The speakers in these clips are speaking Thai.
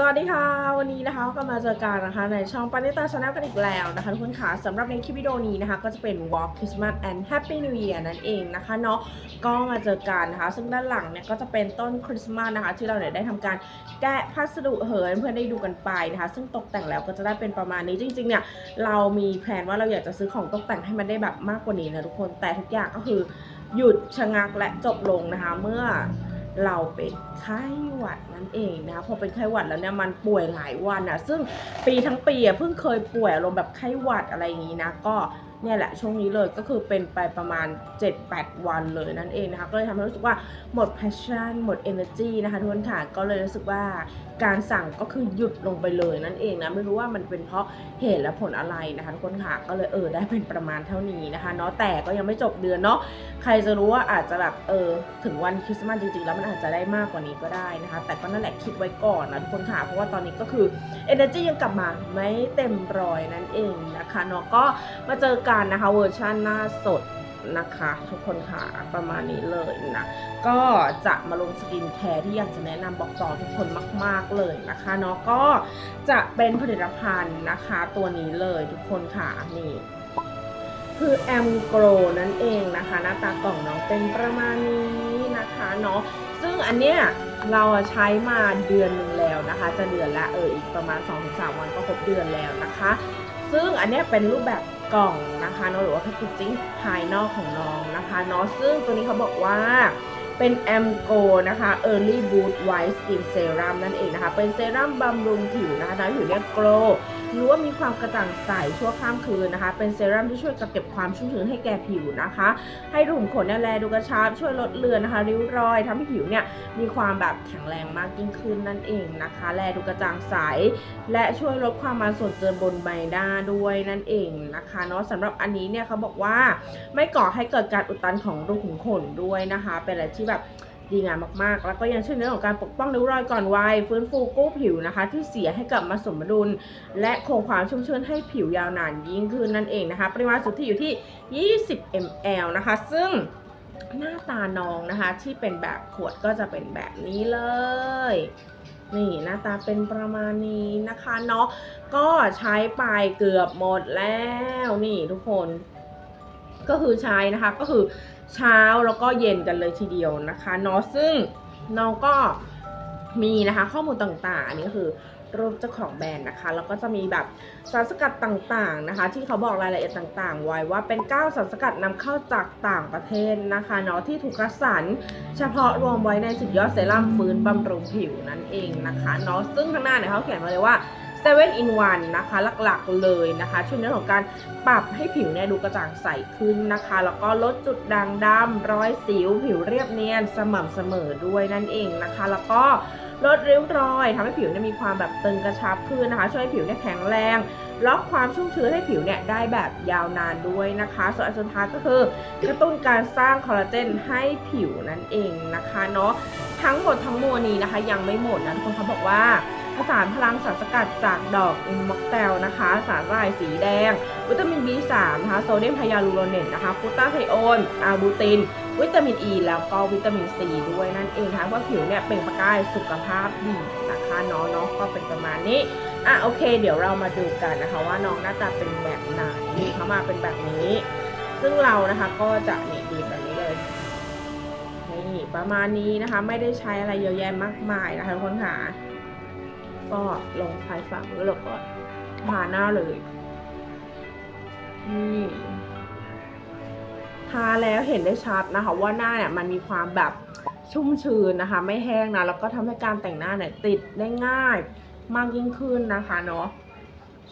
สวัสดีค่ะ วันนี้นะคะก็มาเจอกันนะคะในช่องปานิตาชาแนลกันอีกแล้วนะคะทุกคนค่ะสำหรับในคลิปวิดีโอนี้นะคะ ก็จะเป็น Walk Christmas and Happy New Year นั่นเองนะคะเนาะก็มาเจอกันนะคะ ซึ่งด้านหลังเนี่ยก็จะเป็นต้นคริสต์มาสนะคะ ที่เราเนี่ยได้ทำการแกะพัสดุเหินเพื่อได้ดูกันไปนะคะ ซึ่งตกแต่งแล้วก็จะได้เป็นประมาณนี้จริงๆเนี่ยเรามีแผนว่าเราอยากจะซื้อของตกแต่งให้มันได้แบบมากกว่านี้นะทุกคนแต่ทุกอย่างก็คือหยุดชะงักและจบลงนะคะเมื่อ เราเป็นไข้หวัดนั่นเองนะคะพอเป็นไข้หวัดแล้วเนี่ยมันป่วยหลายวันอะซึ่งปีทั้งปีอะเพิ่งเคยป่วยอารมณ์แบบไข้หวัดอะไรอย่างนี้นะก็ เนี่ยแหละช่วงนี้เลยก็คือเป็นไปประมาณ 7-8 วันเลยนั่นเองนะคะ ก็เลยทำให้รู้สึกว่าหมด passion หมด energy นะคะทุกคนค่ะ ก็เลยรู้สึกว่าการสั่งก็คือหยุดลงไปเลยนั่นเองนะ ไม่รู้ว่ามันเป็นเพราะเหตุและผลอะไรนะคะทุกคนค่ะ ก็เลยเออได้เป็นประมาณเท่านี้นะคะเนาะแต่ก็ยังไม่จบเดือนเนาะใครจะรู้ว่าอาจจะแบบเออถึงวันคริสต์มาสจริงๆ แล้วมันอาจจะได้มากกว่านี้ก็ได้นะคะ แต่ก็นั่นแหละคิดไว้ก่อนนะทุกคนค่ะเพราะว่าตอนนี้ก็คือ energy ยังกลับมาไม่เต็มร้อยนั่นเองนะคะเนาะก็มาเจอกันนะคะเวอร์ชันหน้าสดนะคะทุกคนค่ะประมาณนี้เลยนะก็จะมาลงสกินแคร์ที่อยากจะแนะนำบอกต่อทุกคนมาก ๆเลยนะคะเนาะก็จะเป็นผลิตภัณฑ์นะคะตัวนี้เลยทุกคนค่ะนี่คือแอมโกรนั่นเองนะคะ หน้าตากล่องน้องเป็นประมาณนี้นะคะเนาะซึ่งอันเนี้ยเราใช้มาเดือนหนึ่งแล้วนะคะ จะเดือนละเอออีกประมาณ 2-3 วันก็ครบเดือนแล้วนะคะ ซึ่งอันเนี้ยเป็นรูปแบบ กล่องนะคะเนาะหรือว่าแพคเกจจิ้งภายนอกของน้องนะคะเนาะซึ่งตัวนี้เขาบอกว่าเป็นแอมโกนะคะ Early Boot White Skin Serum นั่นเองนะคะ เป็นเซรั่มบำรุงผิวนะคะทำให้ผิวเนี่ยโกลหรือว่ามีความกระจ่างใสชั่วข้ามคืนนะคะ เป็นเซรั่มที่ช่วยกักเก็บความชุ่มชื้นให้แก่ผิวนะคะ ให้รูขุมขนแลดูกระชับช่วยลดเลือนนะคะ ริ้วรอยทำให้ผิวเนี่ยมีความแบบแข็งแรงมากยิ่งขึ้นนั่นเองนะคะ แลดูกระจ่างใส และช่วยลดความมันส่วนเกินบนใบหน้าด้วยนั่นเองนะคะเนาะสำหรับอันนี้เนี่ยเขาบอกว่าไม่ก่อให้เกิดการอุดตันของรูขุมขนด้วยนะคะ เป็นอะไรที่แบบ ดีงามมากๆ แล้วก็ยังช่วยในเรื่องของการปกป้องริ้วรอยก่อนวัยฟื้นฟูกู้ผิวนะคะ ที่เสียให้กลับมาสมดุล และคงความชุ่มชื้นให้ผิวยาวนานยิ่งขึ้นนั่นเองนะคะ ปริมาณสุทธิอยู่ที่ 20 ml นะคะ ซึ่งหน้าตาน้องนะคะ ที่เป็นแบบขวดก็จะเป็นแบบนี้เลยนี่หน้าตาเป็นประมาณนี้นะคะเนาะก็ใช้ไปเกือบหมดแล้วนี่ทุกคน ก็คือใช้นะคะ ก็คือเช้าแล้วก็เย็นกันเลยทีเดียวนะคะเนาะซึ่งน้องก็มีนะคะข้อมูลต่างๆอันนี้ก็คือรูปเจ้าของแบรนด์นะคะแล้วก็จะมีแบบสารสกัดต่างๆนะคะ ที่เขาบอกรายละเอียดต่างๆ ไว้ว่าเป็น9สารสกัดนำเข้าจากต่างประเทศนะคะเนาะที่ถูกคัดสรรเฉพาะรวมไว้ในสุดยอดเซรั่มฟื้นบำรุงผิวนั่นเองนะคะเนาะซึ่งข้างหน้าเนี่ยเขาเขียนมาเลยว่า 7 in 1นะคะ หลักๆเลยนะคะช่วยในเรื่องของการปรับให้ผิวเนี่ยดูกระจ่างใสขึ้นนะคะ แล้วก็ลดจุดด่างดำรอยสิว ผิวเรียบเนียนสม่ำเสมอด้วยนั่นเองนะคะ แล้วก็ลดริ้วรอยทำให้ผิวเนี่ยมีความแบบตึงกระชับขึ้นนะคะ ช่วยให้ผิวเนี่ยแข็งแรงล็อกความชุ่มชื้นให้ผิวเนี่ยได้แบบยาวนานด้วยนะคะ ส่วนอันสุดท้ายก็คือกระตุ้นการสร้างคอลลาเจนให้ผิวนั่นเองนะคะเนาะทั้งหมดทั้งมวลนี้นะคะ ยังไม่หมดนะทุกคนเขาบอกว่า ผสานพลังสารสกัดจากดอกอินม็อกเตลนะคะ สารลายสีแดง วิตามิน B3 นะคะโซเดียมไฮยาลูโรเนตนะคะกลูตาไทโอนอาร์บูติน วิตามินอ e, ีแล้วก็วิตามินซีด้วยนั่นเองนะคะเพื่อผิวเนี่ยเปล่งประกายสุขภาพดีนะคะนาะเนาะก็เป็นประมาณนี้อะโอเค เดี๋ยวเรามาดูกันนะคะว่าน้องหน้าตาเป็นแบบไหนมีเขามาเป็นแบบนี้ ซึ่งเรานะคะก็จะเนี่ยดีแบบนี้เลยนี่ประมาณนี้นะคะไม่ได้ใช้อะไรเยอะแยะมากมายนะคะทุกคนค่ะ ก็ลงปลายฝ่ามือแล้วก็ทาหน้าเลย นี่ทาแล้วเห็นได้ชัดนะคะ ว่าหน้าเนี่ยมันมีความแบบชุ่มชื้นนะคะ ไม่แห้งนะ แล้วก็ทำให้การแต่งหน้าเนี่ยติดได้ง่ายมากยิ่งขึ้นนะคะเนาะ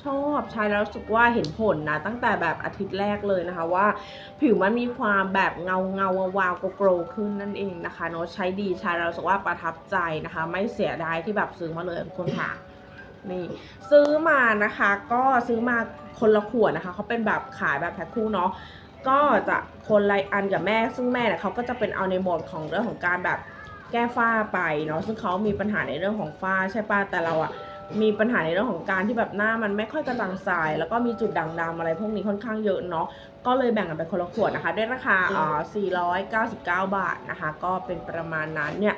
ชอบใช้แล้วรู้สึกว่าเห็นผลนะ ตั้งแต่แบบอาทิตย์แรกเลยนะคะว่า ผิวมันมีความแบบเงาเงาวาวโกลๆขึ้นนั่นเองนะคะเนาะใช้ดีใช้แล้วรู้สึกว่าประทับใจนะคะ ไม่เสียดายที่แบบซื้อมาเลยทุกคนค่ะนี่ซื้อมานะคะก็ซื้อมาคนละขวดนะคะเขาเป็นแบบขายแบบแพ็คคู่เนาะก็จะคนลอันกับแม่ ซึ่งแม่เนี่ยเขาก็จะเป็นเอาในโหมดของเรื่องของการแบบแก้ฝ้าไปเนาะซึ่งเขามีปัญหาในเรื่องของฝ้าใช่ป่ะแต่เราอะ มีปัญหาในเรื่องของการที่แบบหน้ามันไม่ค่อยกระจ่างใสแล้วก็มีจุดด่างดำอะไรพวกนี้ค่อนข้างเยอะเนาะก็เลยแบ่งกันเป็นคนละขวดนะคะ ด้วยราคาอ่า499 บาทนะคะ ก็เป็นประมาณนั้นเนี่ย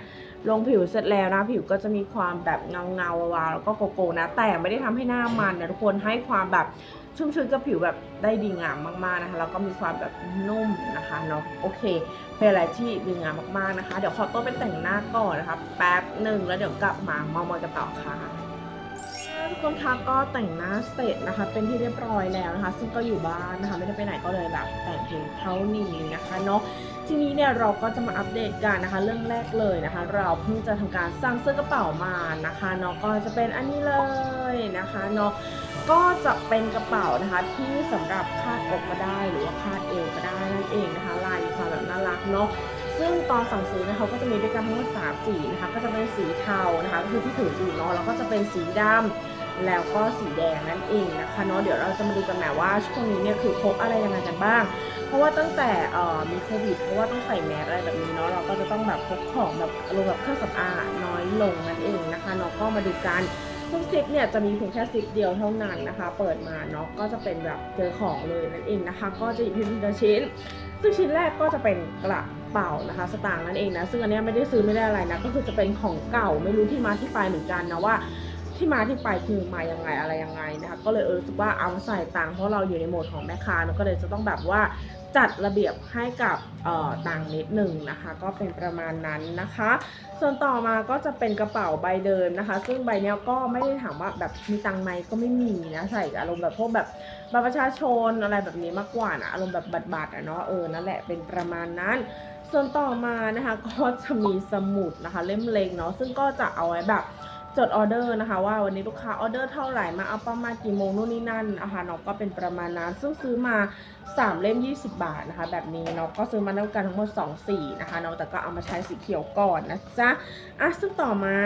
ลงผิวเสร็จแล้วนะผิวก็จะมีความแบบเงาเงาวาวแล้วก็โกโก้นะ แต่ไม่ได้ทำให้หน้ามันนะทุกคนให้ความแบบชุ่มชื้นกับผิวแบบได้ดีงามมากๆนะคะแล้วก็มีความแบบนุ่มนะคะเนาะโอเคเป็นอะไรที่ดีงามมากๆนะคะ เดี๋ยวขอตัวไปแต่งหน้าก่อนนะคะแป๊บหนึ่งแล้วเดี๋ยวกลับมาเมามอยกันต่อค่ะ ทุกคนคะก็แต่งหน้าเสร็จนะคะ เป็นที่เรียบร้อยแล้วนะคะ ซึ่งก็อยู่บ้านนะคะ ไม่ได้ไปไหนก็เลยแบบแต่งเพียงเท่านี้นะคะเนาะทีนี้เนี่ยเราก็จะมาอัปเดตกันนะคะ เรื่องแรกเลยนะคะ เราเพิ่งจะทำการสร้างเสื้อกระเป๋ามานะคะเนาะก็จะเป็นอันนี้เลยนะคะเนาะก็จะเป็นกระเป๋านะคะที่สำหรับคาดอกก็ได้หรือว่าคาดเอวก็ได้นั่นเองนะคะ ลายมีความแบบน่ารักเนาะซึ่งตอนสั่งซื้อนะคะก็จะมีด้วยกันทั้งหมด3สีนะคะ ก็จะเป็นสีเทานะคะก็คือที่ถืออยู่เนาะแล้วก็จะเป็นสีดำ แล้วก็สีแดงนั่นเองนะคะเนาะเดี๋ยวเราจะมาดูกันแหมว่าช่วงนี้เนี่ยคือพกอะไรยังไงกันบ้าง เพราะว่าตั้งแต่มีโควิด เพราะว่าต้องใส่แมสอะไรแบบนี้เนาะเราก็จะต้องแบบพกของแบบอารมณ์แบบเครื่องสำอางน้อยลงนั่นเองนะคะเนาะก็มาดูกันซึ่งซิปเนี่ยจะมีเพียงแค่ซิปเดียวเท่านั้นนะคะ เปิดมาเนาะก็จะเป็นแบบเจอของเลยนั่นเองนะคะ ก็จะหยิบเพียงละชิ้น ซึ่งชิ้นแรกก็จะเป็นกระเป๋านะคะ สตางค์นั่นเองนะซึ่งอันนี้ไม่ได้ซื้อไม่ได้อะไรนะก็คือจะเป็นของเก่าไม่รู้ที่มาที่ไปเหมือนกันนะว่า ที่มาที่ไปคือมายังไงอะไรยังไงนะคะก็เลยเออรู้สึกว่าเอาใส่ตังค์เพราะเราอยู่ในโหมดของแม่ค้าเนก็เลยจะต้องแบบว่าจัดระเบียบให้กับเอ่อตังนิดหนึ่งนะคะ ก็เป็นประมาณนั้นนะคะ ส่วนต่อมาก็จะเป็นกระเป๋าใบเดิมนะคะ ซึ่งใบเนี้ยก็ไม่ได้ถามว่าแบบมีตังไหมก็ไม่มีนะใส่อารมณ์แบบพวกแบบบัตรประชาชนอะไรแบบนี้มากกว่านะอารมณ์แบบบัตรๆอะเนาะเออนั่นแหละเป็นประมาณนั้น ส่วนต่อมานะคะก็จะมีสมุดนะคะ เล่มเล็กเนาะซึ่งก็จะเอาไว้แบบ จดออเดอร์นะคะ ว่าวันนี้ลูกค้าออเดอร์เท่าไหร่มาเอาประมาณกี่โมงนู่นนี่นั่นนะคะเนาะก็เป็นประมาณนั้นซึ่งซื้อมา 3 เล่ม 20 บาทนะคะ แบบนี้เนาะก็ซื้อมาแล้วกันทั้งหมด2สีนะคะเนาะแต่ก็เอามาใช้สีเขียวก่อนนะจ๊ะอะซึ่งต่อมา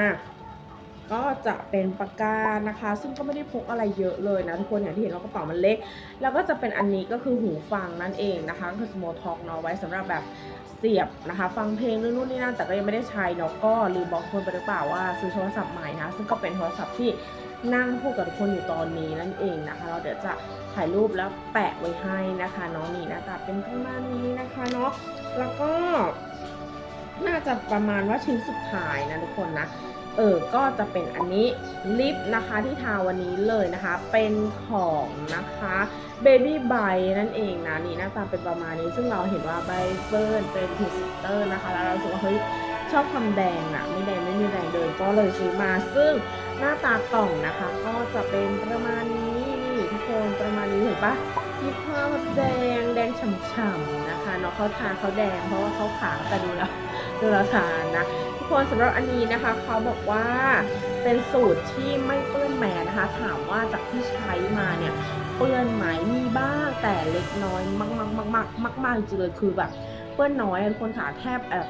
ก็จะเป็นปากกานะคะ ซึ่งก็ไม่ได้พกอะไรเยอะเลยนะทุกคนอย่างที่เห็นว่ากระเป๋ามันเล็ก แล้วก็จะเป็นอันนี้ก็คือหูฟังนั่นเองนะคะก็คือ small talk เนาะไว้สำหรับแบบเสียบนะคะ ฟังเพลงนู่นนี่นั่นแต่ก็ยังไม่ได้ใช้เนาะก็ลืมบอกคนไปหรือเปล่าว่าซื้อโทรศัพท์ใหม่นะซึ่งก็เป็นโทรศัพท์ที่นั่งพูดกับทุกคนอยู่ตอนนี้นั่นเองนะคะ เราเดี๋ยวจะถ่ายรูปแล้วแปะไว้ให้นะคะน้องนี่หน้าตาเป็นประมาณนี้นะคะเนาะแล้วก็น่าจะประมาณว่าชิ้นสุดท้ายนะทุกคนนะ เออ ก็จะเป็นอันนี้ลิปนะคะที่ทาวันนี้เลยนะคะ เป็นของนะคะ Baby b y นั่นเองนะนี่หน้าตาเป็นประมาณนี้ ซึ่งเราเห็นว่าใบเฟิร์นเป็นพรีเซนเตอร์นะคะ แล้วเราสึกว่าเฮ้ยชอบความแดงอะไม่แดงไม่มีแดงเลยก็เลยซื้อมา ซึ่งหน้าตากล่องนะคะ ก็จะเป็นประมาณนี้นี่ทุกคนประมาณนี้เห็นปะมีความแบบแดงแดงฉ่ำๆนะคะเนาะเขาทาเขาแดงเพราะว่าเขาขาวแต่ดูแล้วดูแล้วทานนะ คนสำหรับอันนี้นะคะ เขาบอกว่าเป็นสูตรที่ไม่เปื้อนแมสนะคะ ถามว่าจากที่ใช้มาเนี่ยเปื้อนไหมมีบ้างแต่เล็กน้อยมากมากมากมากมากมากจริงๆเลยคือแบบเปื้อนน้อยคนขาแทบแบบ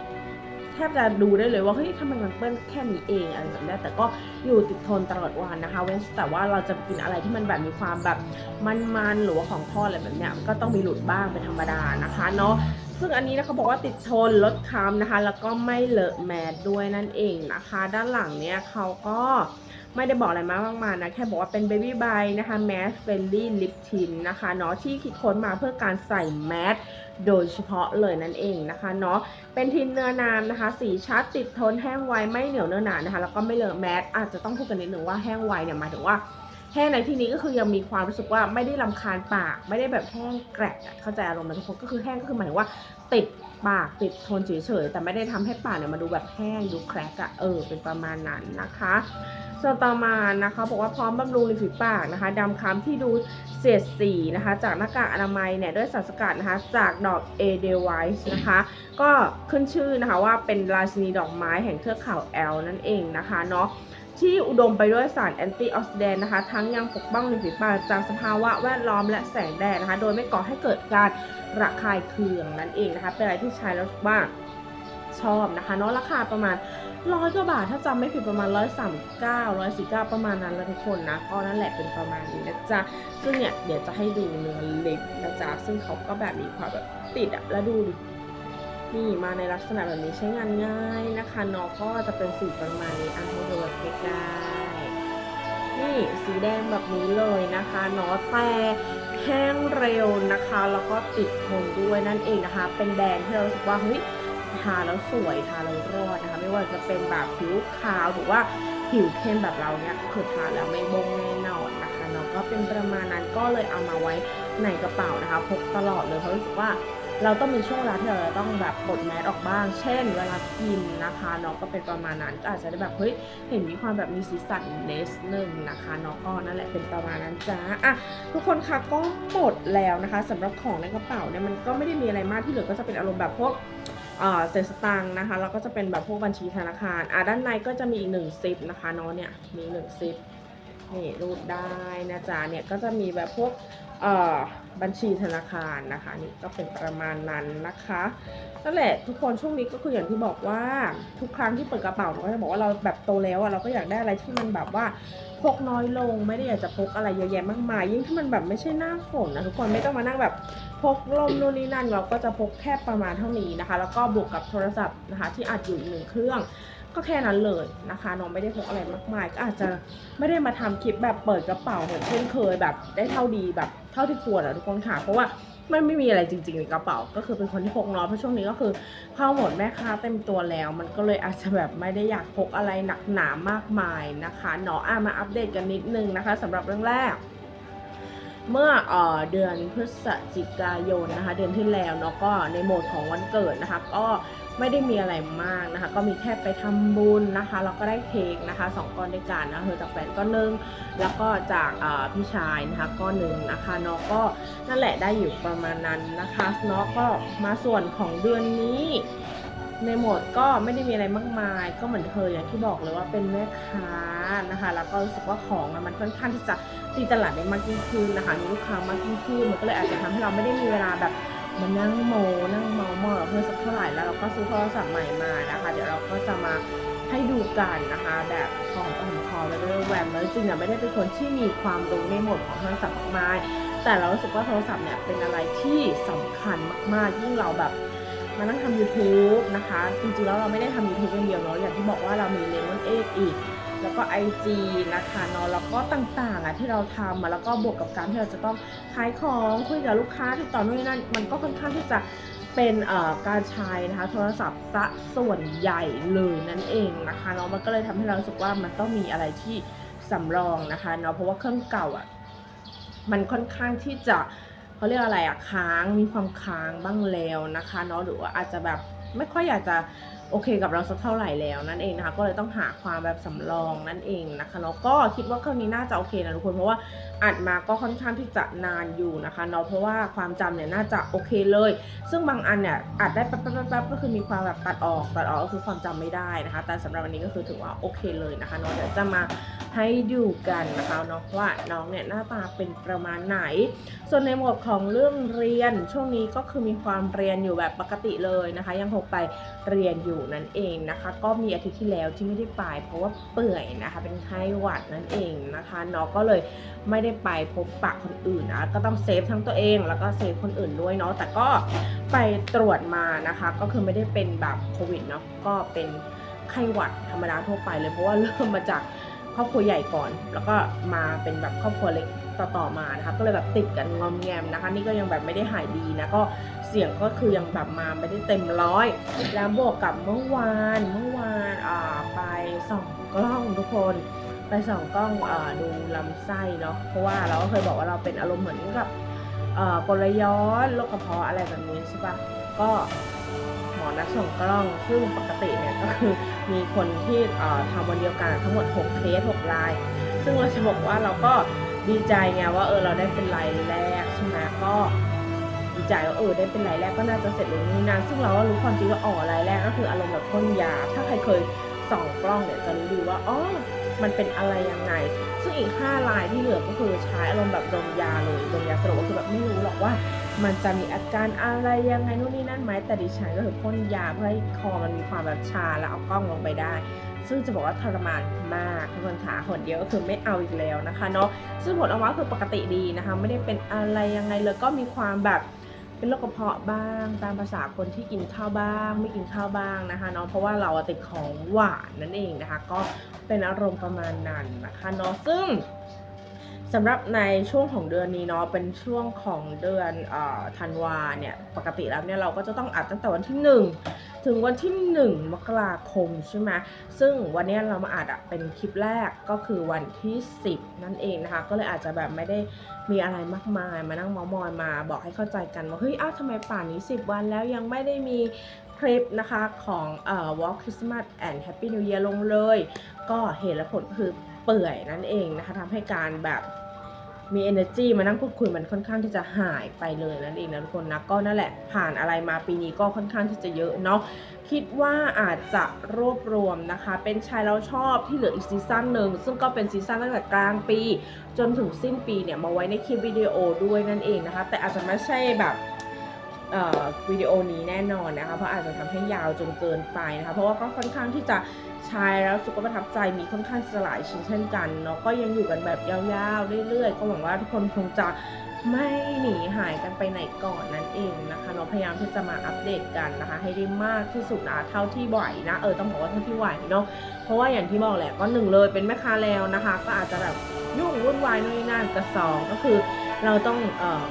แทบจะดูได้เลยว่าเฮ้ยทำไมมันเปื้อนแค่นี้เองอะไรแบบนี้แต่ก็อยู่ติดทนตลอดวันนะคะ เว้นแต่ว่าเราจะกินอะไรที่มันแบบมีความแบบมันๆหรือว่าของทอดอะไรแบบเนี้ยก็ต้องมีหลุดบ้างเป็นธรรมดานะคะเนาะ ซึ่งอันนี้นะเขาบอกว่าติดทนลดค้ำนะคะ แล้วก็ไม่เลอะแมสด้วยนั่นเองนะคะ ด้านหลังเนี่ยเขาก็ไม่ได้บอกอะไรมากมากมายนะ แค่บอกว่าเป็น Baby b y นะคะ Mask Friendly Lip Tint นะคะเนาะที่คิดค้นมาเพื่อการใส่แมสโดยเฉพาะเลยนั่นเองนะคะเนาะเป็นทินเนื้อนามนะคะ สีชัดติดทนแห้งไวไม่เหนียวเนื้อหนานะคะ แล้วก็ไม่เลอะแมสอาจจะต้องพูดกันนิดนึงว่าแห้งไวเนี่ยหมายถึงว่า แห้งในที่นี้ก็คือยังมีความรู้สึกว่าไม่ได้ลำคาญปาก ไม่ได้แบบแห้งแกรกอะเข้าใจอารมณ์ไหมทุกคนก็คือแห้งก็คือหมายถึงว่า ติดปากติดทนเฉยๆแต่ไม่ได้ทำให้ปากเนี่ยมาดูแบบแห้งดูแครกอะเออเป็นประมาณนั้นนะคะส่วนต่อมานะคะบอกว่าพร้อมบำรุงริมฝีปากนะคะดำคล้ำที่ดูเสียดสีนะคะ จากหน้ากากอนามัยเนี่ยด้วยสารสกัดนะคะ จากดอกเอเดไวส์นะคะ ก็ขึ้นชื่อนะคะว่าเป็นราชินีดอกไม้แห่งเทือกเขาแอลนั่นเองนะคะเนาะ ที่อุดมไปด้วยสารแอนตี้ออกซิแดนต์นะคะ ทั้งยังปกป้องริมฝีปากจากสภาวะแวดล้อมและแสงแดดนะคะ โดยไม่ก่อให้เกิดการระคายเคืองนั่นเองนะคะ เป็นอะไรที่ใช้แล้วว่าชอบนะคะเนาะราคาประมาณร้อยกว่าบาทถ้าจำไม่ผิดประมาณร้อยสามเก้าร้อยสี่เก้าประมาณนั้นแล้วทุกคนนะก็นั่นแหละเป็นประมาณนี้นะจ๊ะซึ่งเนี่ยเดี๋ยวจะให้ดูเนื้อเล็บนะจ๊ะซึ่งเขาก็แบบมีความแบบติดอะแล้วดูดิ นี่มาในลักษณะแบบนี้ใช้งานง่ายนะคะนาะก็จะเป็นสีประมาณนี้อะให้ดูแบบใกล้ๆนี่สีแดงแบบนี้เลยนะคะนาะแต่แห้งเร็วนะคะ แล้วก็ติดทนด้วยนั่นเองนะคะ เป็นแดงที่เราสึกว่าเฮ้ยทาแล้วสวยทาแล้วรอดนะคะ ไม่ว่าจะเป็นแบบผิวขาวหรือว่าผิวเข้มแบบเราเนี่ยคือทาแล้วไม่บงแน่นอนนะคะเนาะก็เป็นประมาณนั้นก็เลยเอามาไว้ในกระเป๋านะคะพกตลอดเลยเพราะรู้สึกว่า เราต้องมีช่วงเวลาที่เราจะต้องแบบปลดแมสออกบ้าง เช่น เวลากินนะคะเนาะก็เป็นประมาณนั้นก็อาจจะได้แบบเฮ้ยเห็นมีความแบบมีสีสันเนสหนึ่งนะคะเนาะก็นั่นแหละเป็นประมาณนั้นจ้าอะทุกคนคะก็หมดแล้วนะคะสำหรับของในกระเป๋าเนี่ยมันก็ไม่ได้มีอะไรมากที่เหลือก็จะเป็นอารมณ์แบบพวกเอ่อเศษสตางค์นะคะแล้วก็จะเป็นแบบพวกบัญชีธนาคารอะด้านในก็จะมีอีกหนึ่งซิปนะคะเนาะเนี่ยมีหนึ่งซิป นี่รูดได้นะจ๊ะเนี่ยก็จะมีแบบพวกเอ่อบัญชีธนาคารนะคะนี่ก็เป็นประมาณนั้นนะคะนั่นแหละทุกคนช่วงนี้ก็คืออย่างที่บอกว่าทุกครั้งที่เปิดกระเป๋าเราก็จะบอกว่าเราแบบโตแล้วอะเราก็อยากได้อะไรที่มันแบบว่าพกน้อยลงไม่ได้อยากจะพกอะไรเยอะแยะมากมาย ยิ่งที่มันแบบไม่ใช่หน้าฝนนะทุกคนไม่ต้องมานั่งแบบพกลมนู่นนี่นั่นเราก็จะพกแค่ประมาณเท่านี้นะคะ แล้วก็บวกกับโทรศัพท์นะคะที่อัดอยู่หนึ่งเครื่อง ก็แค่นั้นเลยนะคะน้องไม่ได้พกอะไรมากมาย ก็อาจจะไม่ได้มาทำคลิปแบบเปิดกระเป๋าเหมือนเช่นเคยแบบได้เท่าดีแบบเท่าที่ควรอะทุกคนค่ะ เพราะว่ามันไม่มีอะไรจริงๆในกระเป๋า ก็คือเป็นคนที่พกน้อยเพราะช่วงนี้ก็คือเข้าหมดแม่ค้าเต็มตัวแล้ว มันก็เลยอาจจะแบบไม่ได้อยากพกอะไรหนักหนามากมายนะคะเนาะอะมาอัปเดตกันนิดนึงนะคะสำหรับเรื่องแรกเมื่อเอเดือนพฤศจิกายนนะคะ เดือนที่แล้วเนาะก็ในโหมดของวันเกิดนะคะ ก็ ไม่ได้มีอะไรมากนะคะ ก็มีแค่ไปทำบุญนะคะแล้วก็ได้เค้กนะคะสองก้อนด้วยกันนะเธอจากแฟนก้อนนึงแล้วก็จากพี่ชายนะคะก้อนหนึ่งนะคะเนาะก็นั่นแหละได้อยู่ประมาณนั้นนะคะเนาะก็มาส่วนของเดือนนี้ในหมดก็ไม่ได้มีอะไรมากมาย ก็เหมือนเคยอย่างที่บอกเลยว่าเป็นแม่ค้านะคะ แล้วก็รู้สึกว่าของมันค่อนข้างที่จะตีตลาดได้มากยิ่งขึ้นนะคะมีลูกค้ามากยิ่งขึ้นมันก็เลยอาจจะทำให้เราไม่ได้มีเวลาแบบ มานั่งโมนั่งเมาเมากับเพื่อสักเท่าไหร่แล้วเราก็ซื้อโทรศัพท์ใหม่มานะคะ เดี๋ยวเราก็จะมาให้ดูกันนะคะ แบบพอหอมคอแล้วก็แวมแล้วจริงๆไม่ได้เป็นคนที่มีความรู้ในหมดของโทรศัพท์มากมายแต่เรารู้สึกว่าโทรศัพท์เนี่ยเป็นอะไรที่สำคัญมากๆ ยิ่งเราแบบมานั่งทำ YouTube นะคะ จริงๆแล้วเราไม่ได้ทำ YouTube อย่างเดียวเนาะอย่างที่บอกว่าเรามี Lemon 8อีก แล้วก็ IG นะคะเนาะแล้วก็ต่างๆอะที่เราทำมาแล้วก็บวกกับการที่เราจะต้องขายของคุยกับลูกค้าติดต่อนู่นนนั่นมันก็ค่อนข้างที่จะเป็นการใช้นะคะโทรศัพท์ซะส่วนใหญ่เลยนั่นเองนะคะเนาะมันก็เลยทำให้เราสึกว่ามันต้องมีอะไรที่สำรองนะคะเนาะเพราะว่าเครื่องเก่าอะมันค่อนข้างที่จะเขาเรียกอะไรอะค้างมีความค้างบ้างแล้วนะคะเนาะหรือว่าอาจจะแบบไม่ค่อยอยากจะ โอเคกับเราสักเท่าไหร่แล้วนั่นเองนะคะ ก็เลยต้องหาความแบบสำรองนั่นเองนะคะเนาะก็คิดว่าเครื่องนี้น่าจะโอเคนะทุกคนเพราะว่าอัดมาก็ค่อนข้างที่จะนานอยู่นะคะเนาะเพราะว่าความจำเนี่ยน่าจะโอเคเลย ซึ่งบางอันเนี่ยอัดได้แป๊บๆๆก็คือมีความแบบตัดออกตัดออกก็คือความจำไม่ได้นะคะ แต่สำหรับวันนี้ก็คือถือว่าโอเคเลยนะคะเนาะเดี๋ยวจะมาให้ดูกันนะคะเนาะว่าน้องเนี่ยหน้าตาเป็นประมาณไหน ส่วนในหมวดของเรื่องเรียนช่วงนี้ก็คือมีความเรียนอยู่แบบปกติเลยนะคะ ยังคงไปเรียนอยู่นั่นเองนะคะ ก็มีอาทิตย์ที่แล้วที่ไม่ได้ไป เพราะว่าเปื่อยนะคะ เป็นไข้หวัดนั่นเองนะคะเนาะก็เลยไม่ได้ไปพบปะคนอื่นนะก็ต้องเซฟทั้งตัวเอง แล้วก็เซฟคนอื่นด้วยเนาะแต่ก็ไปตรวจมานะคะ ก็คือไม่ได้เป็นแบบโควิดเนาะก็เป็นไข้หวัดธรรมดาทั่วไปเลยเพราะว่าเริ่มมาจากครอบครัวใหญ่ก่อน แล้วก็มาเป็นแบบครอบครัวเล็กต่อๆมานะคะก็เลยแบบติดกันงอมแงมนะคะ นี่ก็ยังแบบไม่ได้หายดีนะก็ เสียงก็คือยังแบบมาไม่ได้เต็มร้อย แล้วบวกกับเมื่อวานเมื่อวานอ่าไปส่องกล้องทุกคนไปส่องกล้องอ่าดูลำไส้เนาะเพราะว่าเราก็เคยบอกว่าเราเป็นอารมณ์เหมือนกับเอ่อกลย้อนโรคกระเพาะอะไรแบบนี้ใช่ปะก็หมอนัดส่องกล้องซึ่งปกติเนี่ยก็คือมีคนที่ทำวันเดียวกันทั้งหมด 6 เคส6ราย ซึ่งเราจะบอกว่าเราก็ดีใจไงว่าเออเราได้เป็นรายแรกใช่ไหมก็ ใจว่าเออได้เป็นรายแรกก็น่าจะเสร็จเลยนี่นะซึ่งเราก็รู้ความจริงว่าอ๋อรายแรกก็คืออารมณ์แบบพ่นยา ถ้าใครเคยส่องกล้องเนี่ยจะรู้ดีว่าอ๋อมันเป็นอะไรยังไง ซึ่งอีก5ลายที่เหลือก็คือใช้อารมณ์แบบดมยาเลยดมยาสลบก็คือแบบไม่รู้หรอกว่ามันจะมีอาการอะไรยังไงนู่นนี่นั่นไหมแต่ดิฉันก็คือพ่นยาเพื่อให้คอมันมีความแบบชาแล้วเอากล้องลงไปได้ ซึ่งจะบอกว่าทรมานมากทุกคนขาหนเดียวก็คือไม่เอาอีกแล้วนะคะเนาะซึ่งผลออกมาคือปกติดีนะคะ ไม่ได้เป็นอะไรยังไงเลยก็มีความแบบ เป็นโรคกระเพาะบ้าง ตามภาษาคนที่กินข้าวบ้าง ไม่กินข้าวบ้างนะคะเนาะเพราะว่าเราอะติดของหวานนั่นเองนะคะ ก็เป็นอารมณ์ประมาณนั้นนะคะเนาะซึ่ง สำหรับในช่วงของเดือนนี้เนาะเป็นช่วงของเดือนธันวาเนี่ยปกติแล้วเนี่ยเราก็จะต้องอัดตั้งแต่วันที่ 1 ถึงวันที่ 1 มกราคมใช่ไหมซึ่งวันนี้เรามาอัดอะเป็นคลิปแรกก็คือวันที่ 10 นั่นเองนะคะ ก็เลยอาจจะแบบไม่ได้มีอะไรมากมายมานั่งมามอยมาบอกให้เข้าใจกันว่าเฮ้ยอ้าวทำไมป่านนี้ 10 วันแล้วยังไม่ได้มีคลิปนะคะของเอ่อ Walk Christmas and Happy New Year ลงเลย ก็เหตุและผลคือเปื่อยนั่นเองนะคะทำให้การแบบ มี energy มานั่งพูดคุยมันค่อนข้างที่จะหายไปเลยนั่นเองนะทุกคนนะก็นั่นแหละผ่านอะไรมาปีนี้ก็ค่อนข้างที่จะเยอะเนาะคิดว่าอาจจะรวบรวมนะคะ เป็นชายเราชอบที่เหลืออีกซีซั่นหนึ่งซึ่งก็เป็นซีซั่นตั้งแต่กลางปี จนถึงสิ้นปีเนี่ยมาไว้ในคลิปวิดีโอด้วยนั่นเองนะคะ แต่อาจจะไม่ใช่แบบ วิดีโอนี้แน่นอนนะคะเพราะอาจจะทำให้ยาวจนเกินไปนะคะเพราะว่าก็ค่อนข้างที่จะใช้แล้วสุขประทับใจมีค่อนข้างจะหลายชิ้นเช่นกันเนาะก็ยังอยู่กันแบบยาวๆเรื่อยๆ ก็หวังว่าทุกคนคงจะไม่หนีหายกันไปไหนก่อนนั่นเองนะคะเนาะพยายามที่จะมาอัปเดตกันนะคะ ให้ได้มากที่สุดนะเท่าที่ไหวนะเออต้องบอกว่าเท่าที่ไหวเนาะเพราะว่าอย่างที่บอกแหละก็หนึ่งเลยเป็นแม่ค้าแล้วนะคะ ก็อาจจะแบบยุ่งวุ่นวายนู่นนี่นั่นกับสองก็คือ เราต้องเอ่อ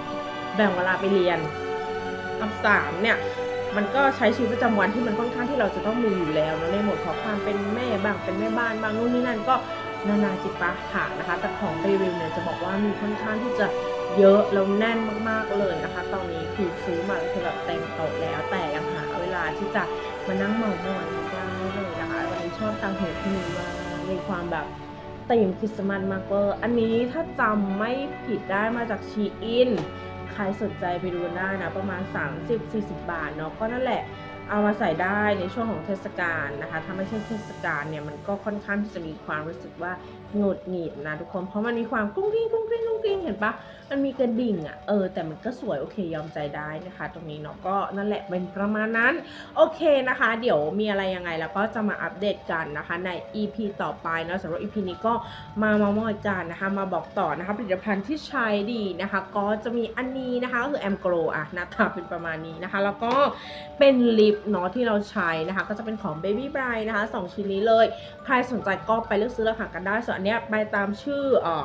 แบ่งเวลาไปเรียน กับสามเนี่ยมันก็ใช้ชีวิตประจำวันที่มันค่อนข้างที่เราจะต้องมีอยู่แล้วนะในหมดของความเป็นแม่บ้างเป็นแม่บ้านบ้างนู่นนี่นั่นก็นานาจิปาถะนะคะ แต่ของรีวิวเนี่ยจะบอกว่ามีค่อนข้างที่จะเยอะแล้วแน่นมากๆเลยนะคะ ตอนนี้คือซื้อมาคือแบบเต็มโต๊ะแล้วแต่ยังหาเวลาที่จะมานั่งเมามอยไม่ได้เลยนะคะวันนี้ชอบตังหูที่มีมามีความแบบตีมคริสต์มาสมากเวอร์อันนี้ถ้าจำไม่ผิดได้มาจากชีอิน ใครสนใจไปดูได้นะประมาณ 30-40 บาทเนาะก็นั่นแหละเอามาใส่ได้ในช่วงของเทศกาลนะคะถ้าไม่ใช่เทศกาลเนี่ยมันก็ค่อนข้างที่จะมีความรู้สึกว่า หงุดหงิดนะทุกคน เพราะมันมีความกุ้งกิ้งกุ้งกิ้งกุ้งกิ้งเห็นปะมันมีกระดิ่งอะ่ะเออแต่มันก็สวยโอเคยอมใจได้นะคะ ตรงนี้เนาะก็นั่นแหละเป็นประมาณนั้น โอเคนะคะ เดี๋ยวมีอะไรยังไงแล้วก็จะมาอัปเดตกันนะคะ ใน EP ต่อไปเนาะสำหรับ EP นี้ก็มามามอยกันนะคะ มาบอกต่อนะคะผลิตภัณฑ์ที่ใช้ดีนะคะ ก็จะมีอันนี้นะคะก็คือแอมโกรอะหน้าตาเป็นประมาณนี้นะคะ แล้วก็เป็นลิปเนาะที่เราใช้นะคะ ก็จะเป็นของ Baby Bright นะคะสองชิ้นนี้เลย ใครสนใจก็ไปเลือกซื้อราคากันได้ส่วนเนี้ยไปตามชื่ออ่อ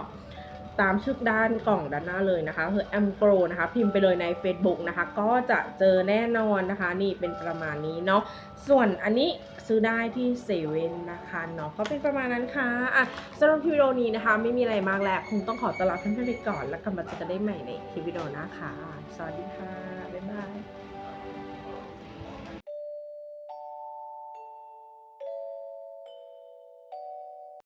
ตามชื่อด้านกล่องด้านหน้าเลยนะคะคือแอมโกรนะคะ พิมพ์ไปเลยใน Facebook นะคะ ก็จะเจอแน่นอนนะคะ นี่เป็นประมาณนี้เนาะส่วนอันนี้ซื้อได้ที่เซเว่นนะคะเนาะก็เป็นประมาณนั้นค่ะอะสำหรับคลิปวิดีโอนี้นะคะ ไม่มีอะไรมากแล้ว คงต้องขอตลาเพื่อนไปก่อน แล้วกลับมาเจอกันได้ใหม่ในคลิปวิดีโอน้าค่ะสวัสดีค่ะ บ๊ายบาย